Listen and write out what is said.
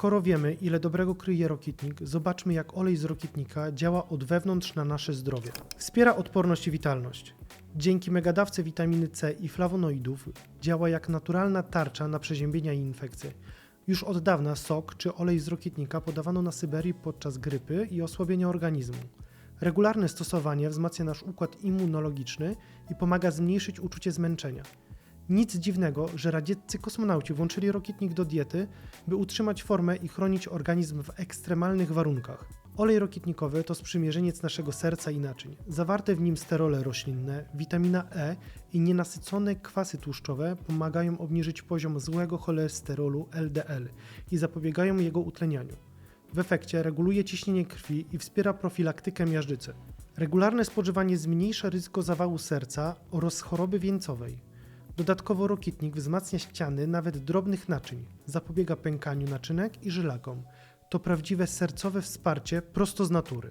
Skoro wiemy, ile dobrego kryje rokitnik, zobaczmy jak olej z rokitnika działa od wewnątrz na nasze zdrowie. Wspiera odporność i witalność. Dzięki megadawce witaminy C i flawonoidów działa jak naturalna tarcza na przeziębienia i infekcje. Już od dawna sok czy olej z rokitnika podawano na Syberii podczas grypy i osłabienia organizmu. Regularne stosowanie wzmacnia nasz układ immunologiczny i pomaga zmniejszyć uczucie zmęczenia. Nic dziwnego, że radzieccy kosmonauci włączyli rokitnik do diety, by utrzymać formę i chronić organizm w ekstremalnych warunkach. Olej rokitnikowy to sprzymierzeniec naszego serca i naczyń. Zawarte w nim sterole roślinne, witamina E i nienasycone kwasy tłuszczowe pomagają obniżyć poziom złego cholesterolu LDL i zapobiegają jego utlenianiu. W efekcie reguluje ciśnienie krwi i wspiera profilaktykę miażdżycy. Regularne spożywanie zmniejsza ryzyko zawału serca oraz choroby wieńcowej. Dodatkowo rokitnik wzmacnia ściany nawet drobnych naczyń, zapobiega pękaniu naczynek i żylakom. To prawdziwe sercowe wsparcie prosto z natury.